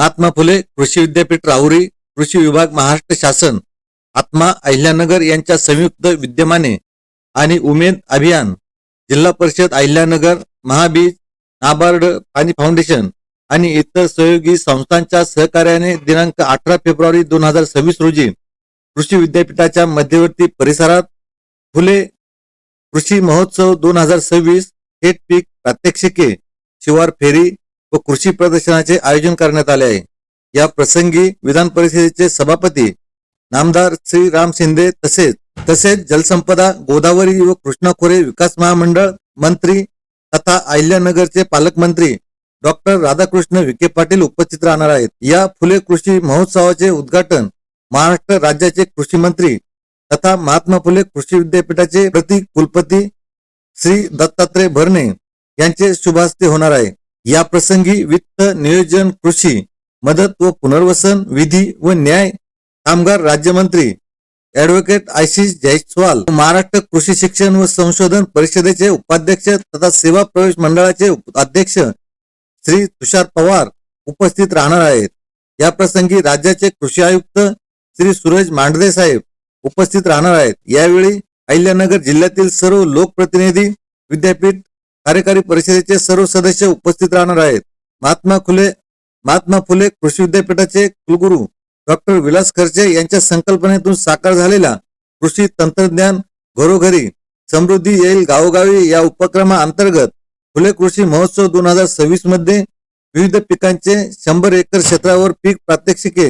महात्मा फुले कृषी विद्यापीठ राहुरी कृषी विभाग महाराष्ट्र शासन आत्मा अहिल्यानगर यांच्या संयुक्त विद्यमाने आणि उमेद अभियान जिल्हा परिषद अहिल्यानगर महाबीज नाबार्ड पाणी फाउंडेशन आणि इतर सहयोगी संस्थांच्या सहकार्याने दिनांक अठरा फेब्रुवारी दोन हजार सव्वीस रोजी कृषी विद्यापीठाच्या मध्यवर्ती परिसरात फुले कृषी महोत्सव दोन हजार सव्वीस थेट पीक प्रात्यक्षिके शिवार फेरी व कृषी प्रदर्शनाचे आयोजन करण्यात आले आहे. या प्रसंगी विधान परिषदेचे सभापती नामदार श्री राम शिंदे तसेच तसेच जलसंपदा गोदावरी व कृष्णा खोरे विकास महामंडळ मंत्री तथा अहिल्यानगरचे पालकमंत्री डॉक्टर राधाकृष्ण विखे पाटील उपस्थित राहणार आहेत. या फुले कृषी महोत्सवाचे उद्घाटन महाराष्ट्र राज्याचे कृषी मंत्री तथा महात्मा फुले कृषी विद्यापीठाचे प्रति कुलपती श्री दत्तात्रय भरणे यांचे शुभास्ते होणार आहे. या प्रसंगी वित्त नियोजन कृषी मदत व पुनर्वसन विधी व न्याय कामगार राज्यमंत्री ऍडव्होकेट आशिष जयस्वाल महाराष्ट्र कृषी शिक्षण व संशोधन परिषदेचे उपाध्यक्ष तथा सेवा प्रवेश मंडळाचे अध्यक्ष श्री तुषार पवार उपस्थित राहणार आहेत. या प्रसंगी राज्याचे कृषी आयुक्त श्री सूरज मांडदे साहेब उपस्थित राहणार आहेत. यावेळी अहिल्यानगर जिल्ह्यातील सर्व लोकप्रतिनिधी विद्यापीठ कार्यकारी परिषदेचे सर्व सदस्य उपस्थित राहणार आहेत. महात्मा फुले महात्मा फुले कृषी विद्यापीठाचे कुलगुरू डॉक्टर विलास खर्चे यांच्या संकल्पनेतून साकार झालेला कृषी तंत्रज्ञान घरोघरी समृद्धी येईल गावोगावी या उपक्रमाअंतर्गत फुले कृषी महोत्सव दोन हजार सव्वीसमध्ये विविध पिकांचे शंभर एकर क्षेत्रावर पीक प्रात्यक्षिके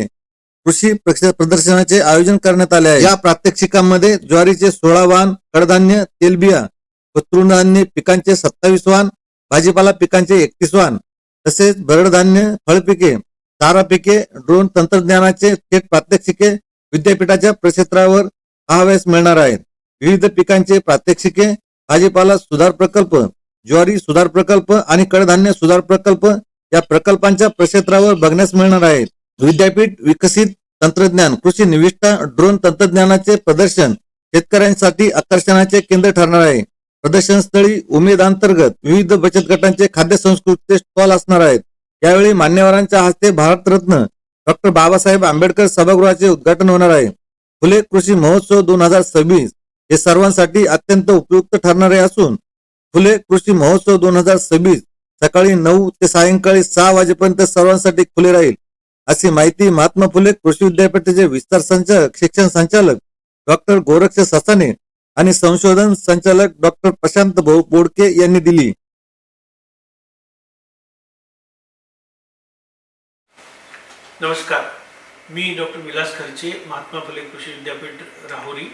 कृषी प्रक्ष- प्रदर्शनाचे आयोजन करण्यात आले आहे. या प्रात्यक्षिकांमध्ये ज्वारीचे सोळा वाहन कडधान्य तेलबिया व पिकांचे सत्तावीस वाहन भाजीपाला पिकांचे एकतीस वाहन तसेच भरडधान्य फळपिके चारा पिके ड्रोन तंत्रज्ञानाचे थेट प्रात्यक्षिके विद्यापीठाच्या प्रक्षेत्रावर पाहावयास मिळणार आहेत. विविध पिकांचे प्रात्यक्षिके भाजीपाला सुधार प्रकल्प ज्वारी सुधार प्रकल्प आणि कडधान्य सुधार प्रकल्प या प्रकल्पांच्या प्रक्षेत्रावर बघण्यास मिळणार आहेत. विद्यापीठ विकसित तंत्रज्ञान कृषी निविष्ठा ड्रोन तंत्रज्ञानाचे प्रदर्शन शेतकऱ्यांसाठी आकर्षणाचे केंद्र ठरणार आहे. प्रदर्शनस्थळी उमेद अंतर्गत विविध बचत गटांचे खाद्य संस्कृतीचे स्टॉल असणार आहेत. यावेळी मान्यवरांच्या हस्ते भारतरत्न डॉक्टर बाबासाहेब आंबेडकर सभागृहाचे उद्घाटन होणार आहे. फुले कृषी महोत्सव दोन हजार सव्वीस हे सर्वांसाठी अत्यंत उपयुक्त ठरणारे असून फुले कृषी महोत्सव दोन हजार सव्वीस सकाळी नऊ ते सायंकाळी सहा वाजेपर्यंत सर्वांसाठी खुले राहील. अशी माहिती महात्मा फुले कृषी विद्यापीठाचे विस्तार संचालक शिक्षण संचालक डॉक्टर गोरक्ष ससाने आणि संशोधन संचालक डॉक्टर प्रशांत भाऊ बोडके यांनी दिली. नमस्कार. मी डॉक्टर विलास खर्चे महात्मा फुले कृषी विद्यापीठ राहुरी.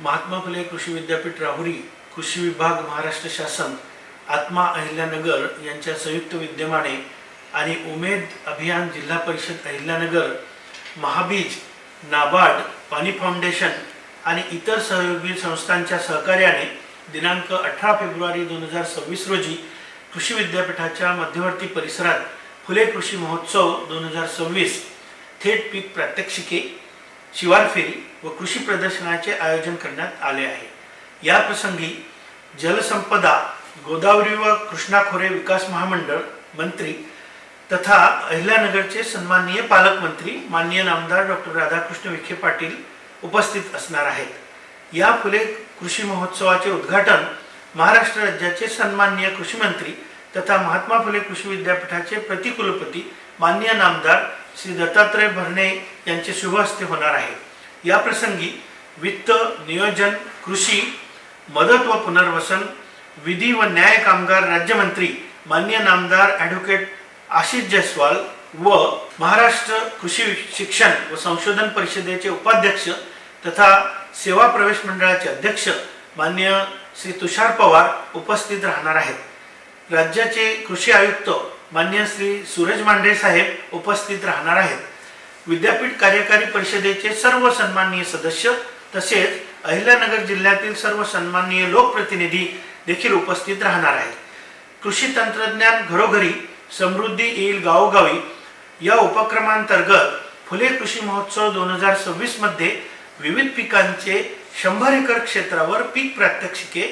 महात्मा फुले कृषी विद्यापीठ राहुरी कृषी विभाग महाराष्ट्र शासन आत्मा अहिल्यानगर यांच्या संयुक्त विद्यमाने आणि उमेद अभियान जिल्हा परिषद अहिल्यानगर महाबीज नाबार्ड पाणी फाउंडेशन आणि इतर सहयोगी संस्थांच्या सहकार्याने दिनांक अठरा फेब्रुवारी दोन हजार सव्वीस रोजी कृषी विद्यापीठाच्या मध्यवर्ती परिसरात फुले कृषी महोत्सव दोन हजार सव्वीस थेट पीक प्रात्यक्षिके शिवार फेरी व कृषी प्रदर्शनाचे आयोजन करण्यात आले आहे. या प्रसंगी जलसंपदा गोदावरी व कृष्णा खोरे विकास महामंडळ मंत्री तथा अहिल्यानगरचे सन्माननीय पालकमंत्री माननीय नामदार डॉक्टर राधाकृष्ण विखे पाटील उपस्थित असणार आहेत. या फुले कृषी महोत्सवाचे उद्घाटन महाराष्ट्र राज्याचे सन्माननीय कृषी मंत्री तथा महात्मा फुले कृषी विद्यापीठाचे प्रतिकुलपती मान्य नामदार श्री दत्तात्रय भरणे यांचे शुभ हस्ते होणार आहे. या प्रसंगी वित्त नियोजन कृषी मदत व पुनर्वसन विधी व न्याय कामगार राज्यमंत्री मान्य नामदार ॲडव्होकेट आशिष जयस्वाल व महाराष्ट्र कृषी शिक्षण व संशोधन परिषदेचे उपाध्यक्ष तथा सेवा प्रवेश मंडळाचे अध्यक्ष मान्य श्री तुषार पवार उपस्थित राहणार आहेत. राज्याचे कृषी आयुक्त मान्य श्री सूरज मांढरे साहेब उपस्थित राहणार आहेत. विद्यापीठ कार्यकारी परिषदेचे सर्व सन्माननीय सदस्य तसेच अहिल्यानगर जिल्ह्यातील सर्व सन्माननीय लोकप्रतिनिधी देखील उपस्थित राहणार आहेत. कृषी तंत्रज्ञान घरोघरी समृद्धी येईल गावोगावी या उपक्रमांतर्गत फुले कृषी महोत्सव दोन हजार सव्वीसमध्ये मध्ये विविध पिकांचे शंभर एकर क्षेत्रावर पीक प्रात्यक्षिके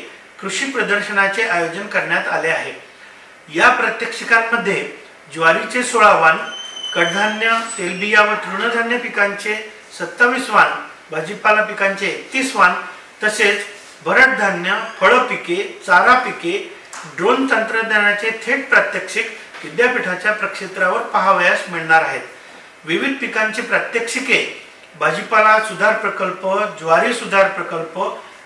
कृषी प्रदर्शनाचे आयोजन करण्यात आले आहे. या प्रात्यक्षिकांमध्ये ज्वारीचे सोळा वाण कडधान्य तेलबिया व तृणधान्य पिकांचे सत्तावीस वाण भाजीपाला पिकांचे एकतीस वाण तसेच भरड धान्य फळं पिके चारा पिके ड्रोन तंत्रज्ञानाचे थेट प्रात्यक्षिक विद्यापीठाच्या प्रक्षेत्रावर पाहावयास मिळणार आहेत. विविध पिकांची प्रात्यक्षिके भाजीपाला सुधार प्रकल्प ज्वारी सुधार प्रकल्प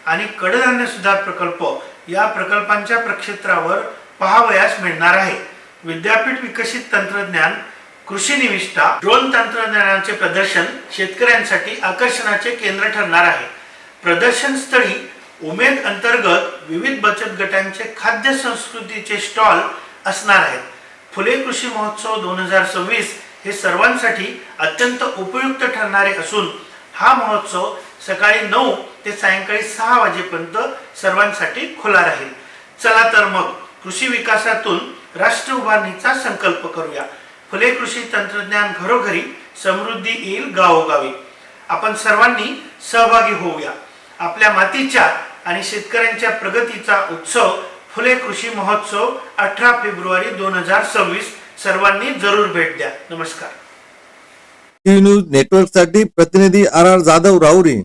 आणि कडधान्य सुधार प्रकल्प या प्रकल्पांच्या प्रक्षेत्रावर पहावयास मिळणार आहे. विद्यापीठ विकसित तंत्रज्ञान कृषी निविष्ठा ड्रोन तंत्रज्ञानाचे प्रदर्शन शेतकऱ्यांसाठी आकर्षणाचे केंद्र ठरणार आहे. प्रदर्शन स्थळी उमेद अंतर्गत विविध बचत गटांचे खाद्य संस्कृतीचे स्टॉल असणार आहेत. फुले कृषी महोत्सव दोन हजार सव्वीस हे सर्वांसाठी अत्यंत उपयुक्त ठरणारे असून हा महोत्सव सकाळी नऊ ते सायंकाळी सहा वाजेपर्यंत सर्वांसाठी खुला राहील. चला तर मग कृषी विकासातून राष्ट्र उभारणीचा संकल्प करूया. फुले कृषी तंत्रज्ञान घरोघरी समृद्धी येईल गावोगावी. आपण सर्वांनी सहभागी होऊया. आपल्या मातीच्या आणि शेतकऱ्यांच्या प्रगतीचा उत्सव फुले कृषी महोत्सव अठरा फेब्रुवारी दोन हजार सव्वीस सर्वांनी जरूर भेट द्या. नमस्कार. टी न्यूज नेटवर्कसाठी प्रतिनिधी आर आर जाधव राहुरी